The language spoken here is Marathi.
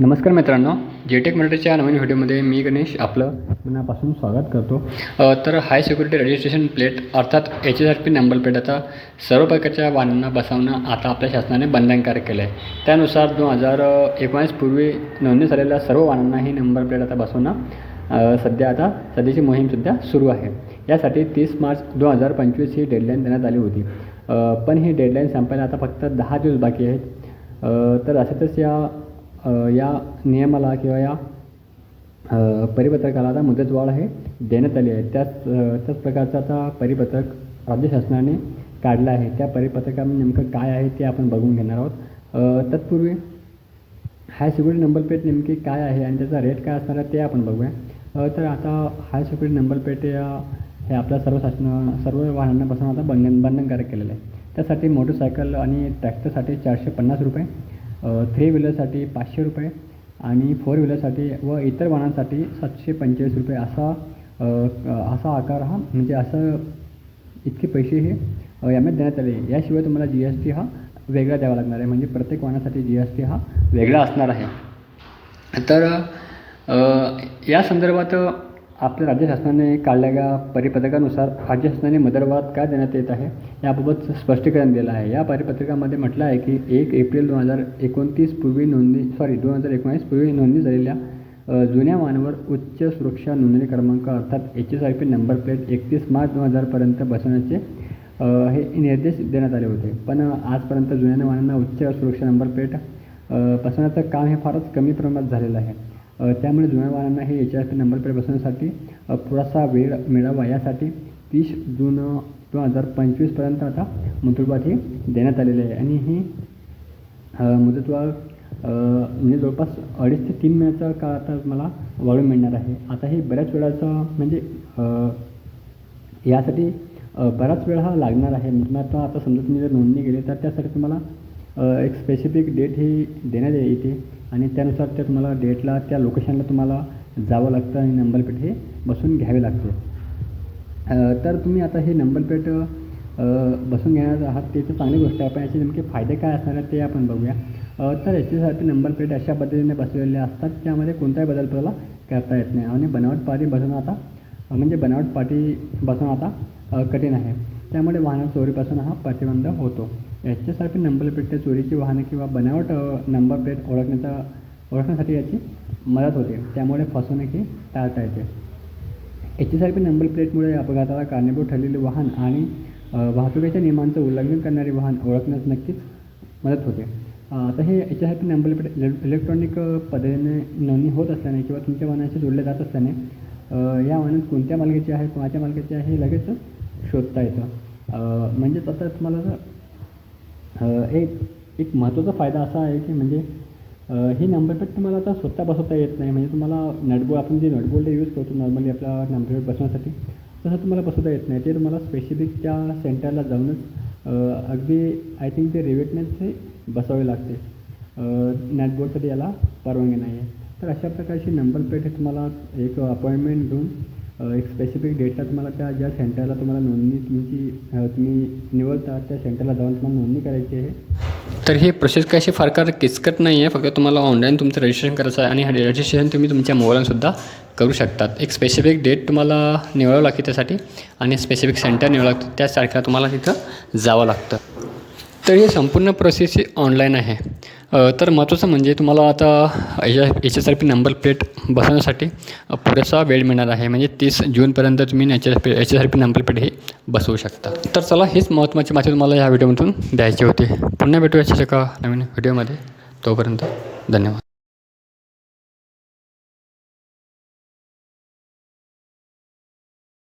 नमस्कार मित्रांनो जेटेक मराठीच्या नवीन व्हिडिओमध्ये मी गणेश आपलं मनापासून स्वागत करतो. तर हाय सिक्युरिटी रजिस्ट्रेशन प्लेट अर्थात H S R P number plate आता सर्व प्रकारच्या वाहनांना बसवणं आता आपल्या शासनाने बंधनकारक केलं आहे त्यानुसार दोन हजार एकोणीस पूर्वी नोंदणी झालेल्या सर्व वाहनांना ही नंबर प्लेट आता बसवणं सध्या आता सध्याची मोहीमसुद्धा सुरू आहे. यासाठी तीस मार्च दोन हजार पंचवीस ही डेडलाईन देण्यात आली होती. पण ही डेडलाईन संपायला आता फक्त दहा दिवस बाकी आहेत. तर अशातच या या नियमाला किंवा या परिपत्रकाला आता मुदतवाढ आहे देण्यात आली आहे. त्याच त्याच प्रकारचं आता परिपत्रक राज्य शासनाने काढलं आहे. त्या परिपत्रकामध्ये नेमकं काय आहे ते आपण बघून घेणार आहोत. तत्पूर्वी हाय सिक्युरिटी नंबर प्लेट नेमकी काय आहे आणि त्याचा रेट काय असणार आहे ते आपण बघूया. तर आता हाय सिक्युरिटी नंबर प्लेट या हे आपल्या सर्व शासन सर्व वाहनांपासून आता बंधन बंधनकारक केलेलं आहे. त्यासाठी मोटरसायकल आणि ट्रॅक्टरसाठी चारशे पन्नास रुपये थ्री व्हीलरसाठी पाचशे रुपये आणि फोर व्हीलरसाठी व इतर वाहनांसाठी सातशे पंचेचाळीस रुपये असा असा आकार हा म्हणजे असं इतके पैसे हे यामध्ये देण्यात आले. याशिवाय तुम्हाला जी एस टी हा वेगळा द्यावा लागणार आहे. म्हणजे प्रत्येक वाहनासाठी जी एस टी हा वेगळा असणार आहे. तर या संदर्भात आपल्या राज्य शासनाने काढलेल्या परिपत्रकानुसार राज्य शासनाने मदरवाद का देण्यात येत आहे याबाबत स्पष्टीकरण दिलं आहे. या परिपत्रकामध्ये म्हटलं आहे की एक एप्रिल दोन हजार एकोणतीस पूर्वी नोंदणी सॉरी दोन हजार एकोणीस पूर्वी नोंदणी झालेल्या जुन्या वाहनावर उच्च सुरक्षा नोंदणी क्रमांक अर्थात H S I P number plate एकतीस मार्च दोन हजारपर्यंत बसवण्याचे हे निर्देश देण्यात आले होते. पण आजपर्यंत जुन्या वाहनांना उच्च सुरक्षा नंबर प्लेट बसवण्याचं काम हे फारच कमी प्रमाणात झालेलं आहे. त्यामुळे जुन्या वाहनांना हे H R P number plate बसवण्यासाठी थोडासा वेळ मिळावा. यासाठी तीस जून दोन हजार पंचवीसपर्यंत आता मुदतवाढ ही देण्यात आलेली आहे. आणि ही मुदतवाढ म्हणजे जवळपास अडीच ते तीन महिन्याचा काळ आता मला वाढून मिळणार आहे. आता हे बऱ्याच वेळाचं म्हणजे यासाठी बराच वेळ हा लागणार आहे. म्हणजे आता आता समजा तुम्ही जर नोंदणी केली तर त्यासाठी तुम्हाला एक स्पेसिफिक डेट ही देण्यात येते आणि त्यानुसार त्या तुम्हाला डेटला त्या लोकेशनला तुम्हाला जावं लागतं आणि नंबर प्लेट हे बसून घ्यावे लागते. तर तुम्ही आता हे नंबर प्लेट बसून घेणार आहात ते तर चांगली गोष्ट आहे. पण याचे नेमके फायदे काय असणार आहेत ते आपण बघूया. तर याच्यासाठी नंबर प्लेट अशा पद्धतीने बसलेले असतात त्यामध्ये कोणताही बदल आपल्याला करता येत नाही. आणि बनावट पाटी बसवणं आता म्हणजे बनावट पाटी बसवणं आता कठीण आहे. त्यामुळे वाहन चोरीपासून हा प्रतिबंध होतो. याच्यासाठी नंबर प्लेटच्या चोरीची वाहनं किंवा बनावट नंबर प्लेट ओळखण्याचा ओळखण्यासाठी याची मदत होते. त्यामुळे फसवणूक ही टाळता येते. एच नंबर प्लेटमुळे अपघाताला कारणीभूत ठरलेले वाहन आणि वाहतुकीच्या नियमांचं उल्लंघन करणारे वाहन ओळखण्यास नक्कीच मदत होते. आता हे याच्यासाठी नंबर प्लेट इले इलेक्ट्रॉनिक पद्धतीने नोंदणी होत असल्याने किंवा तुमच्या वाहनाशी जोडले जात असल्याने या वाहनात कोणत्या मालकीचे आहे कोणाच्या मालकीचे आहे हे लगेच शोधता येतं. म्हणजे म्हणजेच आता तुम्हाला जर एक एक महत्त्वाचा फायदा असा आहे की म्हणजे हे नंबर प्लेट तुम्हाला आता स्वतः बसवता येत नाही. म्हणजे तुम्हाला नटबोल्ट आपण जे नटबोल्ट यूज करतो नॉर्मली आपला नंबर प्लेट बसवण्यासाठी तसं तुम्हाला बसवता येत नाही. ते तुम्हाला स्पेसिफिक त्या सेंटरला जाऊनच अगदी आय थिंक ते रिवेटनेच बसावे लागते. नॅटबोर्डसाठी याला परवानगी नाही आहे तर अशा प्रकारची नंबर प्लेट हे तुम्हाला एक अपॉइंटमेंट घेऊन एक स्पेसिफिक डेटला तुम्हाला त्या ज्या सेंटरला तुम्हाला नोंदणी तुमची तुम्ही निवडता त्या सेंटरला जाऊन तुम्हाला नोंदणी करायची आहे. तर हे प्रोसेस काही अशी फार फार किचकट नाही आहे फक्त तुम्हाला ऑनलाईन तुमचं रजिस्ट्रेशन करायचं आहे आणि हे रजिस्ट्रेशन तुम्ही तुमच्या मोबाईलसुद्धा करू शकतात. एक स्पेसिफिक डेट तुम्हाला निवडावं लागते त्यासाठी आणि स्पेसिफिक सेंटर निवडावं लागतं त्याच तारखेला तुम्हाला तिथं जावं लागतं. तर ही संपूर्ण प्रोसेस ही ऑनलाईन आहे. तर महत्त्वाचं म्हणजे तुम्हाला आता H S R P number plate बसवण्यासाठी पुरेसा वेळ मिळणार आहे. म्हणजे तीस जूनपर्यंत तुम्ही H S P H S R P number plate हे बसवू शकता. तर चला हेच महत्त्वाची माहिती तुम्हाला या व्हिडिओमधून द्यायची होती. पुन्हा भेटूया याच्या एका नवीन व्हिडिओमध्ये तोपर्यंत धन्यवाद.